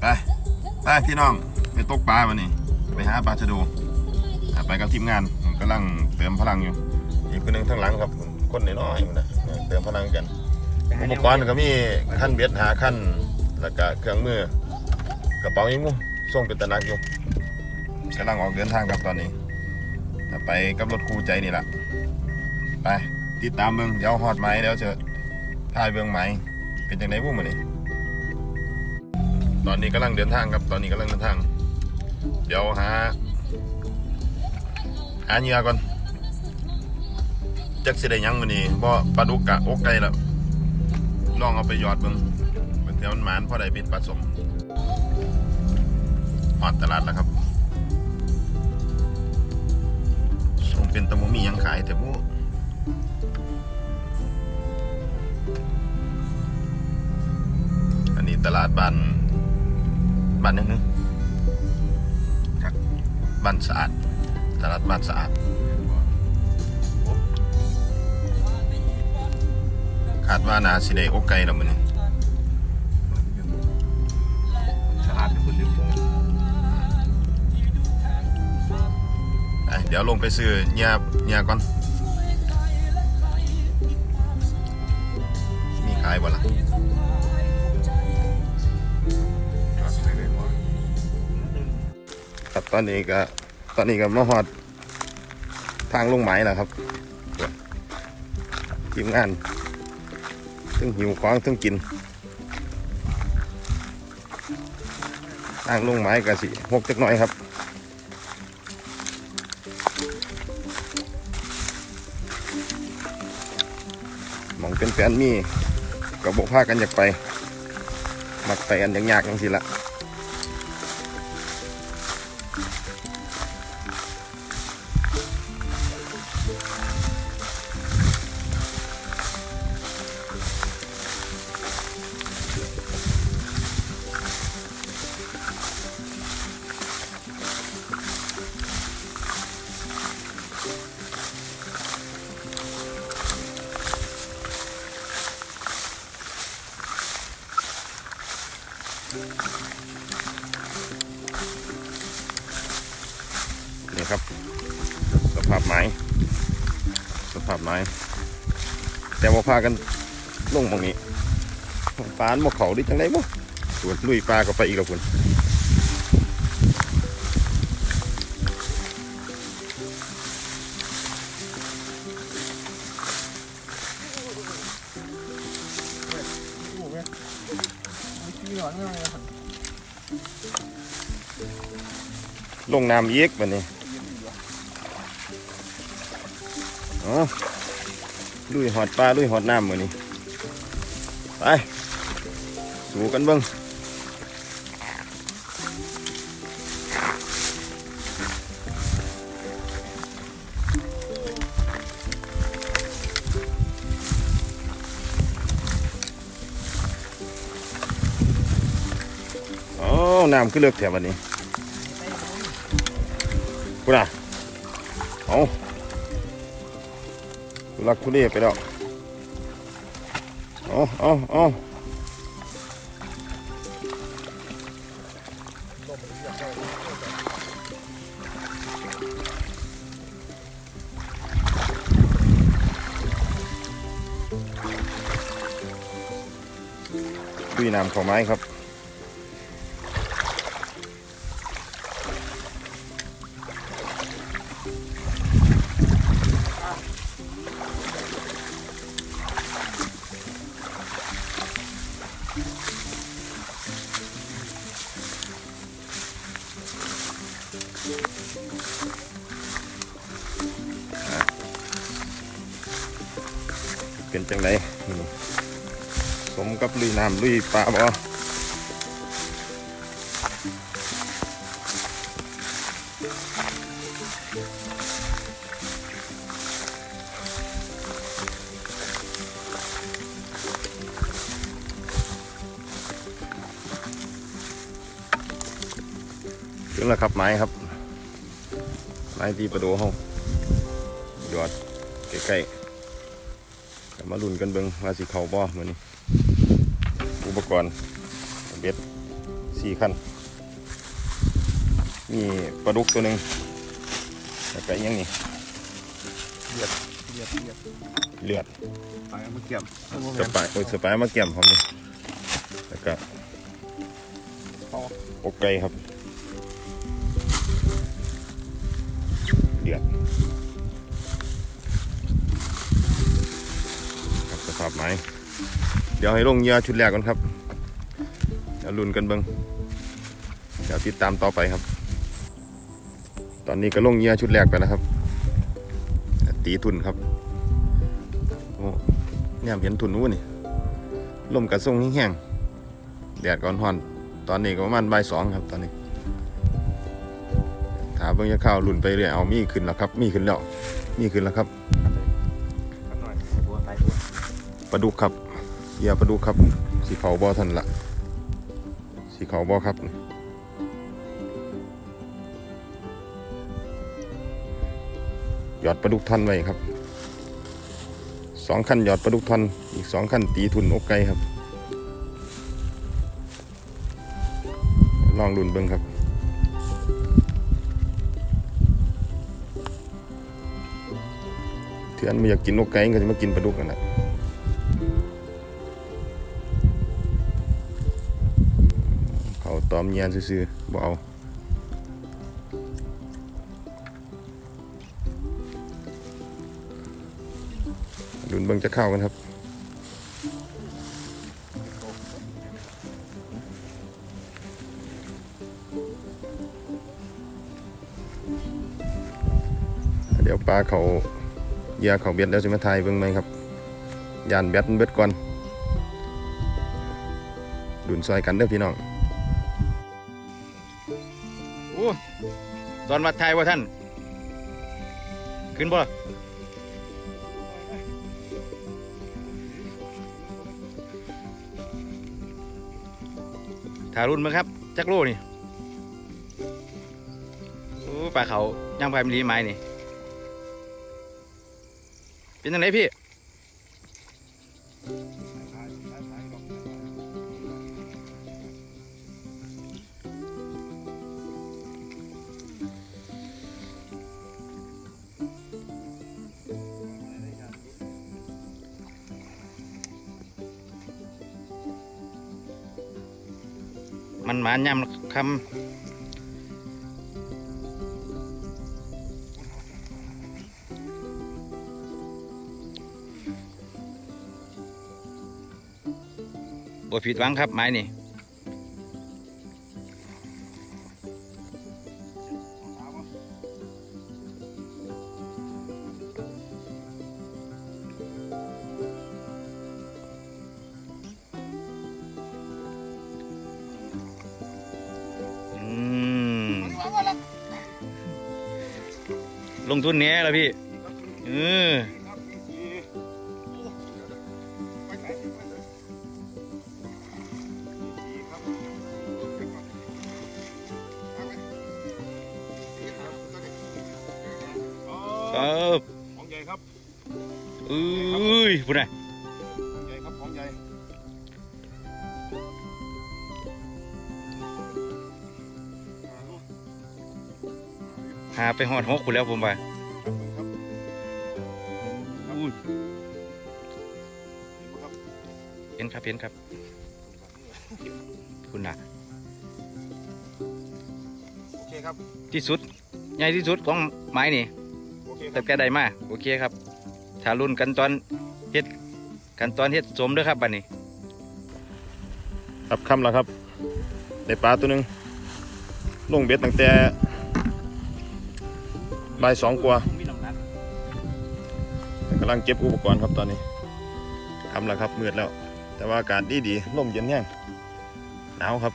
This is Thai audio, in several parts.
ไป ไปพี่น้องไปตกปลาวันนี้ ไปหาปลาชะโดอะไปกับทีมงานผมกำลังเติมพลังอยู่ อีกคนหนึ่งทางหลังครับ คนน้อยๆมันนะเติมพลังกันอุปกรณ์ก็มีขั้นเบ็ดหาขั้นแล้วก็เครื่องมือกระเป๋ายิงมุส่งเป็นตะนักอยู่กำลังออกเดินทางครับตอนนี้อะไปกับรถคู่ใจนี่แหละไปติดตามเบิ่งเดี๋ยวฮอดไหมเดี๋ยวจะถ่ายเบิ่งไหมเป็นจังไดบุ้มมันนี่ ตอนนี้กำลังเดินทางครับ ตอนนี้กำลังเดินทาง เดี๋ยวหาหาเหยื่อก่อนจักสิได้ยังมื้อนี้บ่ปลาดุกกะอกไก่แล้วลองเอาไปหยอดเบิ่งเบิ่งเทียวมันหมานพอได้เป็นปลาสมฮอดตลาดแล้วครับส่งเป็นตะบ่มียังขายแต่บ่อันนี้ตลาดบ้าน บ้านหนึงนึงครับบ้านสะอาดตลาดบ้านสะอาดคาดว่านาสิได้อกไก่แล้วมื้อนี้ฉลาดเป็นคนเรียบร้อยไปเดี๋ยวลงไปซื้อเหญ้าเหญ้าก่อน มีขายบ่ล่ะ ครับตอนนี้ก็ตอนนี้ก็มาฮอดทางลงไหมแล้วครับทีมงานถึงหิวของถึงกินทางลงไม้กะสิหกจักหน่อยครับมองเป็นแฟนมีกับบกผ้ากันอยากไป มักไปกันยางยากจังสิละ สภาพไม้ สภาพไม้ แต่ว่าพากันลงตรงนี้ปานบ่เขาดิจังไดบ่ส่วนลุยปลาก็ไปอีกแล้วคุณโอ้โหไม่ขี้หรอกไม่เลยครับลงน้ำอีกบัดนี้ อ๋อลุยหอดปลาลุยหอดน้ำมือนี้ไปสูกันเบิ่งอ๋อน้ำขึ้นเลือกแถววันนี้กูนะเอา ทุลักทุเลไปแล้วเอาเอาเอาดุยน้ำของไม้ครับ เป็นจังไดสมกับลุยน้ำลุยปลาบ่ถึงแล้วครับไม้ครับไม้ตีประตูห้องยอดใกล้ๆ มาลุ้นกันเบิ่งว่าสิเข้าบ่มื้อนี้ อุปกรณ์เบ็ดสีสี่ขั้นมีปลาดุกตัวหนึ่งแล้วก็อีกอยังนี่เหยียบเหยียบเลือดไปเอามาเก็บเอามาสแม่นปายโอ้ยสปายมาเกี่ยมพร้อมเลยแล้วก็เอาอกไก่ครับเดือด ครับสภาพไม้เดี๋ยวให้ลงเหยื่อชุดแรกก่อนครับเดี๋ยวลุ้นกันเบิ้งเดี๋ยวติดตามต่อไปครับ ตอนนี้ก็ลงเหยื่อชุดแรกไปแล้วครับ ตีทุนครับโอ้เนี่ยเห็นทุนนู้นนี่ลมกระส่งแห้งๆแดดก่อนห่อน ตอนนี้ก็ประมาณบ่ายสองครับ ตอนนี้ถามเบิ่งจะเข้าวลุ่นไปเรื่อยเอามีขึ้นแล้วครับ มีขึ้นแล้ว มีขึ้นแล้วครับ ลาดุกครับเหยื่อปลาดุกครับ สีเขาบ่อทันละสีเขาบ่อครับหยอดปลาดุกท่อนไว้ครับสองขั้นหยอดปลาดุกท่อนอีกสองขั้นตีทุนอกไก่ครับ ลองลุนเบิ่งครับเถื่อนไม่อยากกินอกไก่ก็จะมากินปลาดุกกันนะ ตอมเยียนซื่อๆบ่เอาดุนเบิ่งจะเข้ากันครับเดี๋ยวปลาเขาเหยื่อเขาเบ็ดแล้วจะมาทายเบิ่งไหมครับยานแบตมันเบ็ดก่อนดุนซอยกันเด้อพี่น้อง ตอนมาไทยว่าท่าน ขึ้นบ่ถารุ่นมั้งครับจักโลนี่โอ้ปลาเขาย่างไปมีไม้นี่ เป็นยังไงพี่ มันหมานยำคำบ่ผิดหวังครับไม้นี่ งทุนเนี้ยแล้วพี่เออครับของใหญ่ครับอุ้ยพูดหน่อยของ หาไปหอดหกคุณแล้วผมว่าครับอุ้ยครับเห็นครับเห็นครับ คุณน่ะโอเคครับ ที่สุด ใหญ่ที่สุดของไม้นี่โอเคครัแต่บแกได้มาโอเคครับถ้ารุ่นกันตอนเฮ็ดกันตอนเฮ็ดสมเด้วยครับบัดนี้ ครับค่ำแล้วครับ ได้ปลาตัวหนึ่งลงเบ็ดตั้งแต่ บ่ายสองกว่ามีน้ำหนักกำลังเก็บอุปกรณ์ครับตอนนี้ทำแล้วครับมืดแล้ว แต่ว่าอากาศดีดีๆลมเย็นแห้งหนาวครับ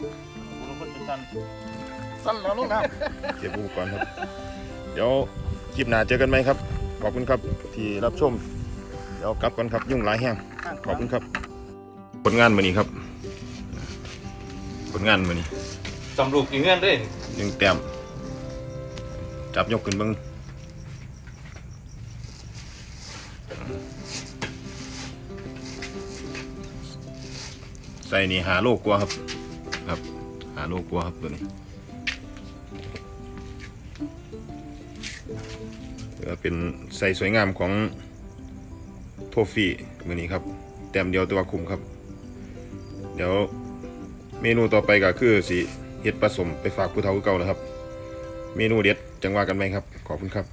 สั้นแล้วลูกน้เก็บอุปกรณ์ครับ เดี๋ยวคลิปหน้าเจอกันไหมครับ ขอบคุณครับที่รับชม เดี๋ยวกลับกันครับยุ่งหลายแห้งำขอบคุณครับ ผลงานมือนี้ครับ ผลงานมือนี้ตำลูกอีเงื่อนเลยหนึ่งแต้มจับยกขึ้นเบิ้ง ใส่นี่หาโลกกว่าครับ ครับ หาโลกลัวครับตัวนี้ถือว่าเป็นใส่สวยงามของโทฟี่มือนี้ครับแต้มเดียวตัวคุมครับ เดี๋ยวเมนูต่อไปก็คือสิเฮ็ดผสมไปฝากผู้เฒ่าคือเก่านะครับ เมนูเด็ดจังว่ากันไหมครับ ขอบคุณครับ